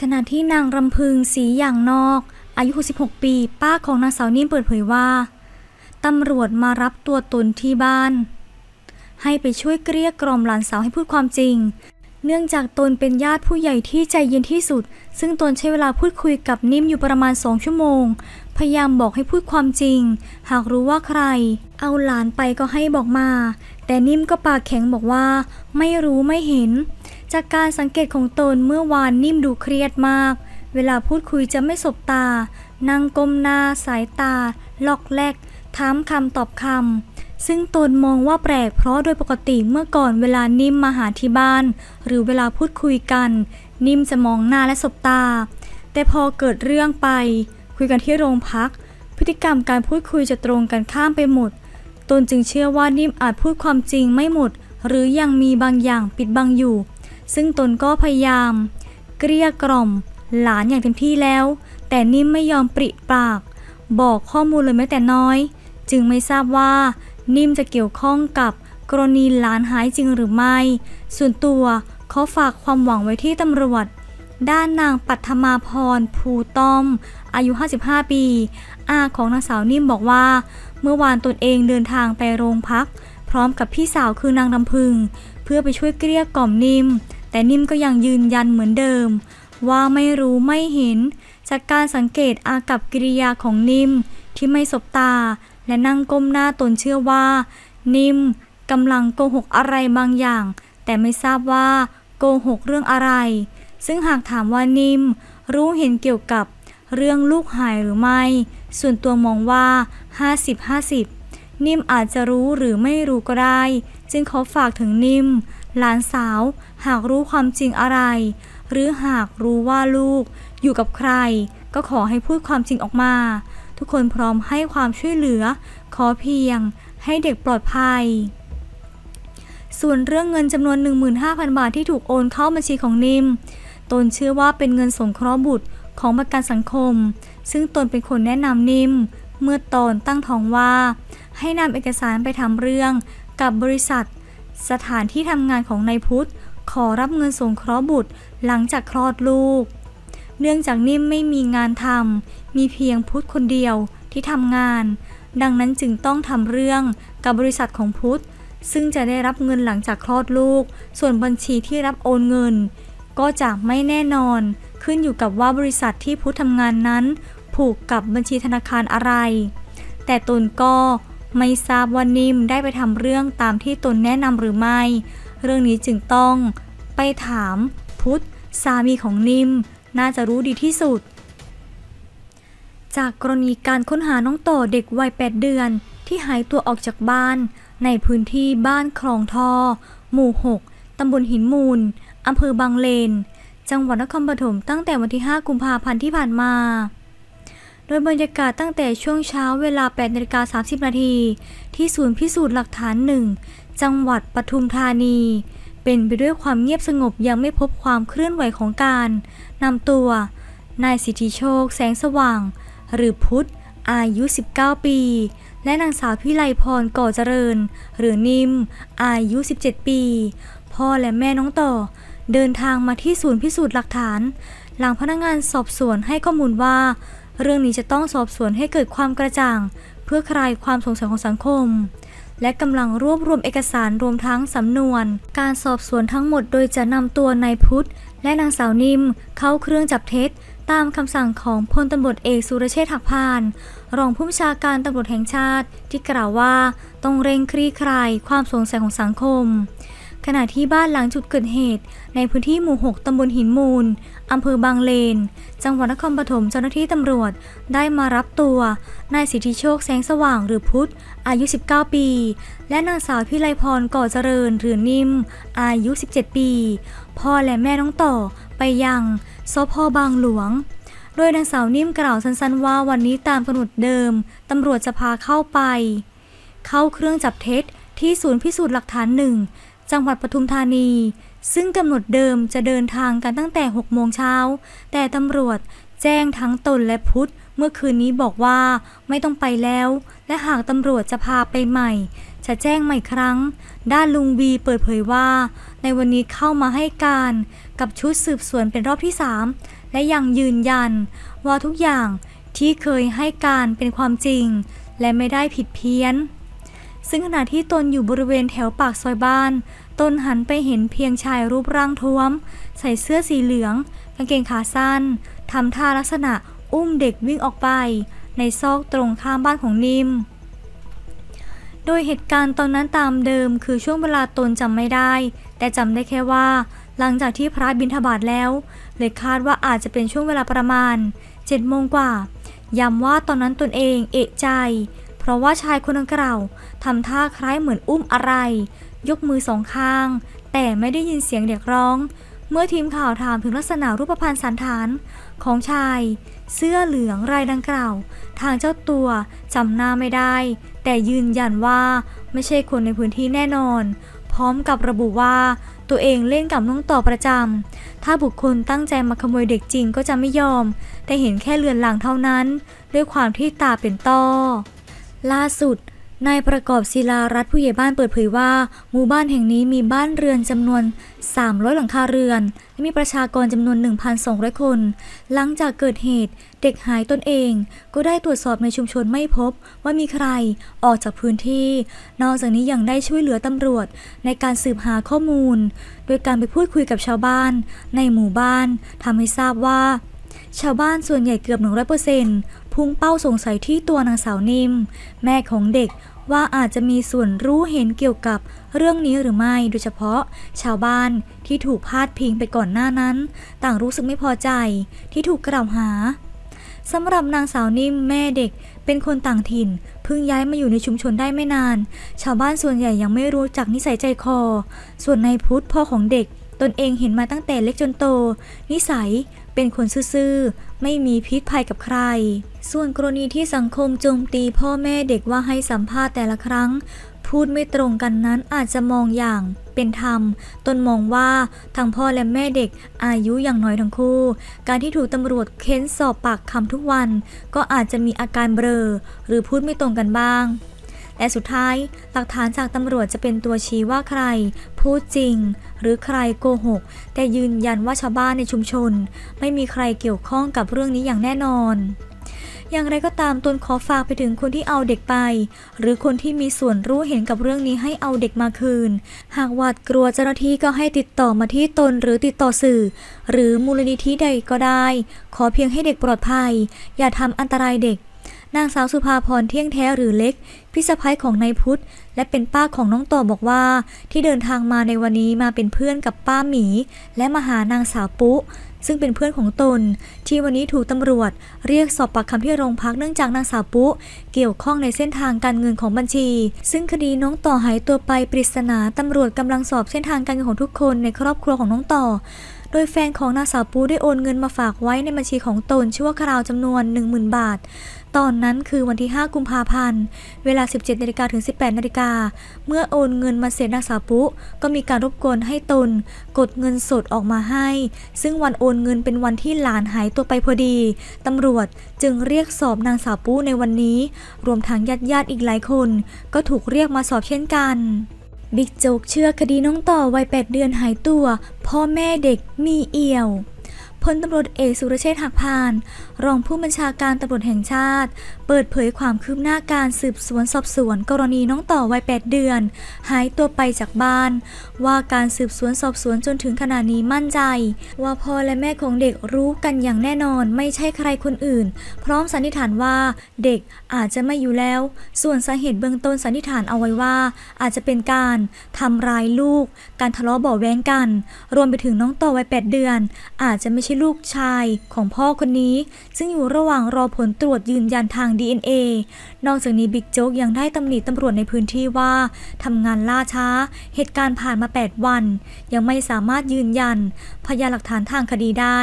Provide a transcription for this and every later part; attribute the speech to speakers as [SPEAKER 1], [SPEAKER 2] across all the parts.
[SPEAKER 1] ขณะที่นางรำพึงสีอย่างนอก อายุ 66 ปี ป้าของนางสาวนิ่มเปิดเผยว่าตำรวจมารับตัวตนที่บ้าน ให้ไปช่วยเกลี้ยกล่อมหลานสาวให้พูดความจริง เนื่องจากตนเป็นญาติผู้ใหญ่ที่ใจเย็นที่สุด ซึ่งตนใช้เวลาพูดคุยกับนิ่มอยู่ประมาณสองชั่วโมง พยายามบอกให้พูดความจริง หากรู้ว่าใคร เอาหลานไปก็ให้บอกมา แต่นิ่มก็ปากแข็งบอกว่า ไม่รู้ไม่เห็น จากการสังเกตของตนเมื่อวานนิ่มดูเครียดมาก เวลาพูดคุยจะไม่สบตา นั่งก้มหน้า สายตา ลอกแลก ถามคำตอบคำ ซึ่งตนมองว่าแปลกเพราะโดยปกติเมื่อก่อนเวลานิ่มมาหาที่บ้าน หรือเวลาพูดคุยกัน นิ่มจะมองหน้าและสบตา แต่พอเกิดเรื่องไป คุยกันที่โรงพัก พฤติกรรมการพูดคุยจะตรงกันข้ามไปหมด ตนจึงเชื่อว่านิ่มอาจพูดความจริงไม่หมด หรือยังมีบางอย่างปิดบังอยู่ ซึ่งตนก็พยายาม เกลี้ยกล่อม หลานอย่างเต็มที่แล้ว แต่นิ่มไม่ยอมปริปาก บอกข้อมูลเลยแม้แต่น้อย จึงไม่ทราบว่า นิ่มจะเกี่ยวข้องกับกรณีหลานหายจริงหรือไม่ ส่วนตัวเขาฝากความหวังไว้ที่ตำรวจ ด้านนางปัทมาพรภูต้อม อายุ 55 ปี อาของนางสาวนิ่มบอกว่า เมื่อวานตนเองเดินทางไปโรงพัก พร้อมกับพี่สาวคือนางลำพึง เพื่อไปช่วยเกลี้ยกล่อมนิ่ม แต่นิ่มก็ยังยืนยันเหมือนเดิม ว่าไม่รู้ไม่เห็น จากการสังเกตอากับกิริยาของนิ่มที่ไม่สบตา และนั่งก้มหน้าตนเชื่อว่า นิ่มกำลังโกหกอะไรบางอย่าง แต่ไม่ทราบว่าโกหกเรื่องอะไร ซึ่งหากถามว่านิ่มรู้เห็นเกี่ยวกับเรื่องลูกหายหรือไม่ ส่วนตัวมองว่า 50-50 นิ่มอาจจะรู้หรือไม่รู้ก็ได้ จึงขอฝากถึงนิ่ม หลานสาวหากรู้ความจริงอะไร หรือหากรู้ว่าลูกอยู่กับใคร ก็ขอให้พูดความจริงออกมา ทุกคนพร้อมให้ความช่วยเหลือ ขอเพียงให้เด็กปลอดภัย ส่วนเรื่องเงินจำนวน 15,000 บาทที่ถูกโอนเข้าบัญชีของนิม ตนเชื่อว่าเป็นเงินสงเคราะห์บุตรของประกันสังคม ซึ่งตนเป็นคนแนะนำนิม เมื่อตอนตั้งท้องว่า ให้นำเอกสารไปทำเรื่องกับบริษัท สถานที่ทำงานของนายพุทธขอรับเงินสงเคราะห์บุตรหลังจากคลอดลูก เนื่องจากนิ่มไม่มีงานทำมีเพียงพุทธคนเดียวที่ทำงาน ดังนั้นจึงต้องทำเรื่องกับบริษัทของพุทธซึ่งจะได้รับเงินหลังจากคลอดลูก ส่วนบัญชีที่รับโอนเงิน ก็จะไม่แน่นอน ขึ้นอยู่กับว่าบริษัทที่พุทธทำงานนั้น ผูกกับบัญชีธนาคารอะไร แต่ตนก็ ไม่ทราบว่านิ่มได้ไปทำเรื่องตามที่ตนแนะนำหรือไม่ เรื่องนี้จึงต้องไปถามพุทธสามีของนิ่ม น่าจะรู้ดีที่สุด จากกรณีการค้นหาน้องต่อเด็กวัย 8 เดือน ที่หายตัวออกจากบ้าน ในพื้นที่บ้านคลองทอ หมู่ 6 ตำบลหินมูล อำเภอบางเลน จังหวัดนครปฐมตั้งแต่วันที่ 5 กุมภาพันธ์ที่ผ่านมา โดยบรรยากาศตั้งแต่ช่วงเช้าเวลา8นาฬิกา30 นาทีที่ศูนย์พิสูจน์หลักฐานหนึ่งจังหวัดปทุมธานี เป็นไปด้วยความเงียบสงบยังไม่พบความเคลื่อนไหวของการนำตัวนายสิทธิโชค แสงสว่าง หรือพุทธ อายุ 19 ปี และนางสาวพิไลพรก่อเจริญ หรือนิม อายุ 17 ปี พ่อและแม่น้องต่อ เดินทางมาที่ศูนย์พิสูจน์หลักฐาน หลังพนักงานสอบสวนให้ข้อมูลว่า เรื่องนี้จะต้องสอบสวนให้เกิดความกระจ่าง เพื่อคลายความสงสัยของสังคม และกำลังรวบรวมเอกสารรวมทั้งสำนวน การสอบสวนทั้งหมดโดยจะนำตัวนายพุทธ และนางสาวนิ่ม เข้าเครื่องจับเท็จ ตามคำสั่งของพลตำรวจเอกสุรเชษฐ์หักพาน รองผู้บัญชาการตำรวจแห่งชาติที่กล่าวว่าต้องเร่งคลี่คลายความสงสัยของสังคม ขณะที่บ้านหลังจุดเกิดเหตุ ในพื้นที่หมู่ 6 ตำบลหินมูล อำเภอบางเลน จังหวัดนครปฐมเจ้าหน้าที่ตำรวจได้มารับตัวนายสิทธิโชคแสงสว่างหรือพุทธ อายุ 19 ปี และนางสาวพิไลพรก่อเจริญหรือนิ่ม อายุ 17 ปี พ่อและแม่น้องต่อไปยังสพบางหลวงโดยนางสาวนิ่มกล่าวสั้นๆว่าวันนี้ตามกำหนดเดิม ตำรวจจะพาเข้าไป เข้าเครื่องจับเท็จที่ศูนย์พิสูจน์หลักฐานหนึ่ง จังหวัดปทุมธานี ซึ่งกำหนดเดิมจะเดินทางกันตั้งแต่ 6 โมงเช้า แต่ตำรวจแจ้งทั้งตนและพุทธเมื่อคืนนี้บอกว่าไม่ต้องไปแล้ว และหากตำรวจจะพาไปใหม่ จะแจ้งใหม่ครั้ง ด้านลุงวีเปิดเผยว่า ในวันนี้เข้ามาให้การกับชุดสืบสวนเป็นรอบที่ 3 และยังยืนยัน ว่าทุกอย่างที่เคยให้การเป็นความจริง และไม่ได้ผิดเพี้ยน ซึ่งขณะที่ตนอยู่บริเวณแถวปากซอยบ้าน ตนหันไปเห็นเพียงชายรูปร่างท้วม ใส่เสื้อสีเหลือง กางเกงขาสั้นทำท่าลักษณะอุ้มเด็กวิ่งออกไป ในซอกตรงข้ามบ้านของนิม โดยเหตุการณ์ตอนนั้นตามเดิมคือช่วงเวลาตนจำไม่ได้ แต่จำได้แค่ว่า หลังจากที่พระบิณฑบาตแล้วเลยคาดว่าอาจจะเป็นช่วงเวลาประมาณ7จ็ดโมงกว่าย้ำว่าตอนนั้นตนเองเอะใจ เพราะว่าชายคนดังกล่าวทำท่าคล้ายเหมือนอุ้มอะไร ยกมือสองข้าง แต่ไม่ได้ยินเสียงเด็กร้อง เมื่อทีมข่าวถามถึงลักษณะรูปพรรณสันฐานของชาย เสื้อเหลืองรายดังกล่าว ทางเจ้าตัวจำหน้าไม่ได้ แต่ยืนยันว่าไม่ใช่คนในพื้นที่แน่นอน พร้อมกับระบุว่าตัวเองเล่นกับน้องต่อประจำ ถ้าบุคคลตั้งใจมาขโมยเด็กจริงก็จะไม่ยอม แต่เห็นแค่เลือนหลังเท่านั้น ด้วยความที่ตาเป็นต้อ ล่าสุดนายประกอบศิลารัตน์ผู้ใหญ่บ้านเปิดเผยว่า หมู่บ้านแห่งนี้มีบ้านเรือนจำนวน 300 หลังคาเรือน และมีประชากรจำนวน 1,200 คน หลังจากเกิดเหตุเด็กหายตนเอง ก็ได้ตรวจสอบในชุมชนไม่พบว่ามีใครออกจากพื้นที่ นอกจากนี้ยังได้ช่วยเหลือตำรวจในการสืบหาข้อมูล โดยการไปพูดคุยกับชาวบ้าน ในหมู่บ้านทำให้ทราบว่าชาวบ้านส่วนใหญ่เกือบ 100% พุ่งเป้าสงสัยที่ตัวนางสาวนิ่มแม่ของเด็กว่าอาจจะมีส่วนรู้เห็นเกี่ยวกับเรื่องนี้หรือไม่ โดยเฉพาะชาวบ้านที่ถูกพาดพิงไปก่อนหน้านั้น ต่างรู้สึกไม่พอใจที่ถูกกล่าวหาสำหรับนางสาวนิ่มแม่เด็กเป็นคนต่างถิ่นเพิ่งย้ายมาอยู่ในชุมชนได้ไม่นาน ชาวบ้านส่วนใหญ่ยังไม่รู้จักนิสัยใจคอ ส่วนนายพุทธพ่อของเด็ก ตนเองเห็นมาตั้งแต่เล็กจนโต นิสัยเป็นคนซื่อๆ ไม่มีพิษภัยกับใคร ส่วนกรณีที่สังคมโจมตีพ่อแม่เด็กว่าให้สัมภาษณ์แต่ละครั้ง พูดไม่ตรงกันนั้นอาจจะมองอย่างเป็นธรรม ตนมองว่าทั้งพ่อและแม่เด็กอายุอย่างน้อยทั้งคู่ การที่ถูกตำรวจเค้นสอบปากคำทุกวัน ก็อาจจะมีอาการเบลอหรือพูดไม่ตรงกันบ้าง และสุดท้ายหลักฐานจากตำรวจจะเป็นตัวชี้ว่าใคร พูดจริง หรือใครโกหก แต่ยืนยันว่าชาวบ้านในชุมชน ไม่มีใครเกี่ยวข้องกับเรื่องนี้อย่างแน่นอนอย่างไรก็ตามตนขอฝากไปถึงคนที่เอาเด็กไป หรือคนที่มีส่วนรู้เห็นกับเรื่องนี้ให้เอาเด็กมาคืน หากหวาดกลัวเจ้าหน้าที่ก็ให้ติดต่อมาที่ตนหรือติดต่อสื่อ หรือมูลนิธิใดก็ได้ ขอเพียงให้เด็กปลอดภัย อย่าทำอันตรายเด็ก นางสาวสุภาพรเที่ยงแท้หรือเล็ก พี่สะพ้ยของนายพุทธ และเป็นป้าของน้องต่อบอกว่า ที่เดินทางมาในวันนี้มาเป็นเพื่อนกับป้าหมี และมาหานางสาวปุ๊ซึ่งเป็นเพื่อนของตน ที่วันนี้ถูกตำรวจ เรียกสอบปากคำที่โรงพักเนื่องจากนางสาวปุ๊เกี่ยวข้องในเส้นทางการเงินของบัญชี ซึ่งคดีน้องต่อหายตัวไปปริศนาตำรวจกำลังสอบเส้นทางการเงินของทุกคนในครอบครัวของน้องต่อ โดยแฟนของนางสาวปูได้โอนเงินมาฝากไว้ในบัญชีของตนชั่วคราวจำนวน 10,000 บาท ตอนนั้นคือวันที่ 5 กุมภาพันธ์ เวลา 17นาฬิกาถึง 18นาฬิกา เมื่อโอนเงินมาเสร็จนางสาวปุ๊ก็มีการรบกวนให้ตน กดเงินสดออกมาให้ ซึ่งวันโอนเงินเป็นวันที่หลานหายตัวไปพอดี ตำรวจจึงเรียกสอบนางสาวปุ๊ในวันนี้ รวมทั้งญาติญาติๆอีกหลายคน ก็ถูกเรียกมาสอบเช่นกันบิ๊กโจ๊กเชื่อคดีน้องต่อวัย8เดือนหายตัว พ่อแม่เด็กมีเอี่ยว พลตำรวจเอกสุรเชษฐ์หักพาน รองผู้บัญชาการตำรวจแห่งชาติ เปิดเผยความคืบหน้าการสืบสวนสอบสวน กรณีน้องต่อวัย 8 เดือน หายตัวไปจากบ้าน ว่าการสืบสวนสอบสวนจนถึงขณะนี้มั่นใจ ว่าพ่อและแม่ของเด็กรู้กันอย่างแน่นอนไม่ใช่ใครคนอื่น พร้อมสันนิษฐานว่าเด็กอาจจะไม่อยู่แล้ว ส่วนสาเหตุเบื้องต้นสันนิษฐานเอาไว้ว่า อาจจะเป็นการทำร้ายลูก การทะเลาะเบาแว้งกัน รวมไปถึงน้องต่อวัย 8 เดือน อาจจะไม่ใช่ลูกชายของพ่อคนนี้ ซึ่งอยู่ระหว่างรอผลตรวจยืนยันทาง DNA นอกจากนี้บิ๊กโจ๊กยังได้ตำหนิตำรวจในพื้นที่ว่าทำงานล่าช้า เหตุการณ์ผ่านมา 8 วัน ยังไม่สามารถยืนยัน พยานหลักฐานทางคดีได้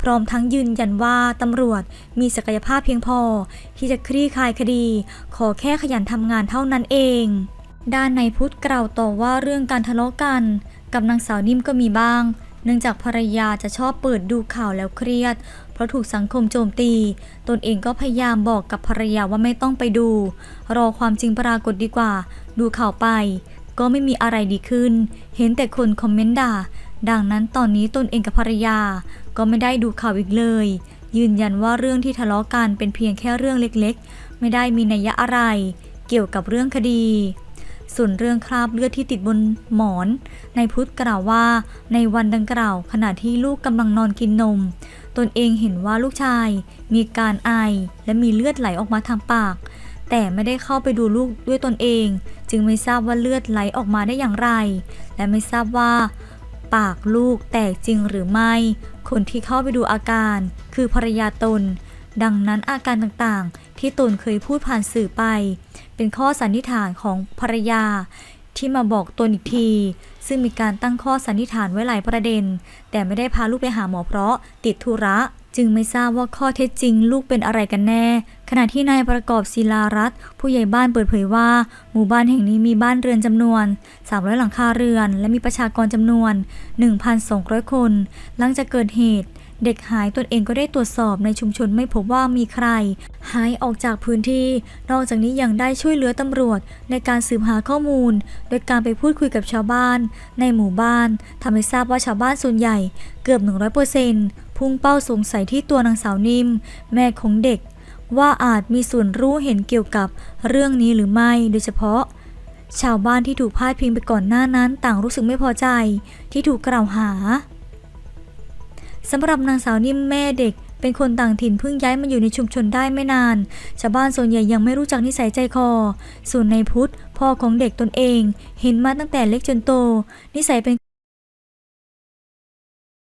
[SPEAKER 1] พร้อมทั้งยืนยันว่าตำรวจมีศักยภาพเพียงพอ ที่จะคลี่คลายคดี ขอแค่ขยันทำงานเท่านั้นเอง ด้านในายพุทธกล่าวต่อว่าเรื่องการทะเลาะกัน กับนางสาวนิ่มก็มีบ้าง เนื่องจากภรรยาจะชอบเปิดดูข่าวแล้วเครียด เพราะถูกสังคมโจมตี ตนเองก็พยายามบอกกับภรรยาว่าไม่ต้องไปดู รอความจริงปรากฏดีกว่า ดูข่าวไป ก็ไม่มีอะไรดีขึ้น เห็นแต่คนคอมเมนต์ด่า ดังนั้นตอนนี้ตนเองกับภรรยา ก็ไม่ได้ดูข่าวอีกเลย ยืนยันว่าเรื่องที่ทะเลาะกันเป็นเพียงแค่เรื่องเล็กๆ ไม่ได้มีนัยยะอะไร เกี่ยวกับเรื่องคดี ส่วนเรื่องคราบเลือดที่ติดบนหมอน ในพุทธกล่าวว่า ในวันดังกล่าว ขณะที่ลูกกำลังนอนกินนม ตนเองเห็นว่าลูกชาย มีการไอและมีเลือดไหลออกมาทางปาก แต่ไม่ได้เข้าไปดูลูกด้วยตนเอง จึงไม่ทราบว่าเลือดไหลออกมาได้อย่างไร และไม่ทราบว่า ปากลูกแตกจริงหรือไม่ คนที่เข้าไปดูอาการ คือภรรยาตน ดังนั้นอาการต่างๆ ที่ตนเคยพูดผ่านสื่อไป เป็นข้อสันนิษฐานของภรรยา ที่มาบอกตนอีกที ซึ่งมีการตั้งข้อสันนิษฐานไว้หลายประเด็น แต่ไม่ได้พาลูกไปหาหมอเพราะติดธุระจึงไม่ทราบว่าข้อเท็จจริงลูกเป็นอะไรกันแน่ ขณะที่นายประกอบศิลารัตน์ผู้ใหญ่บ้านเปิดเผยว่า หมู่บ้านแห่งนี้มีบ้านเรือนจำนวน 300 หลังคาเรือน และมีประชากรจำนวน 1,200 คน หลังจากเกิดเหตุ เด็กหายตนเองก็ได้ตรวจสอบในชุมชนไม่พบว่ามีใคร หายออกจากพื้นที่ นอกจากนี้ยังได้ช่วยเหลือตำรวจในการสืบหาข้อมูล โดยการไปพูดคุยกับชาวบ้าน ในหมู่บ้านทำให้ทราบว่าชาวบ้านส่วนใหญ่เกือบ 100%พุ่งเป้าสงสัยที่ตัวนางสาวนิ่ม แม่ของเด็ก ว่าอาจมีส่วนรู้เห็นเกี่ยวกับเรื่องนี้หรือไม่โดยเฉพาะชาวบ้านที่ถูกพาดพิงไปก่อนหน้านั้นต่างรู้สึกไม่พอใจที่ถูกกล่าวหา สำหรับนางสาวนิ่มแม่เด็ก เป็นคนต่างถิ่นเพิ่งย้ายมาอยู่ในชุมชนได้ไม่นาน ชาวบ้านส่วนใหญ่ยังไม่รู้จักนิสัยใจคอ ส่วนในพุทธพ่อของเด็กตนเอง เห็นมาตั้งแต่เล็กจนโต นิสัยเป็น